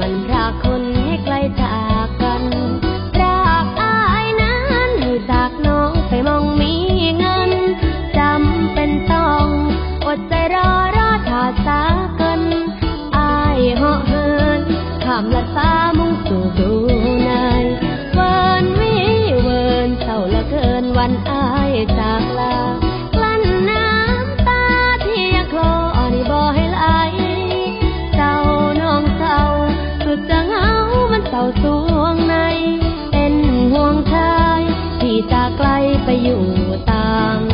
มันพาคนให้ไกลจากันรากอานั้นจากน้องไปมองมีเงินจำเป็นต้องอดใจรอรอถ้าสากันอเหาะเหินข้ามลัดฟ้ามุ่งสู่ดูนเวินวิเวินเศร้าละเกินวันอจากลาาสวงใน เป็นห่วงชาย ที่จะไกลไปอยู่ต่าง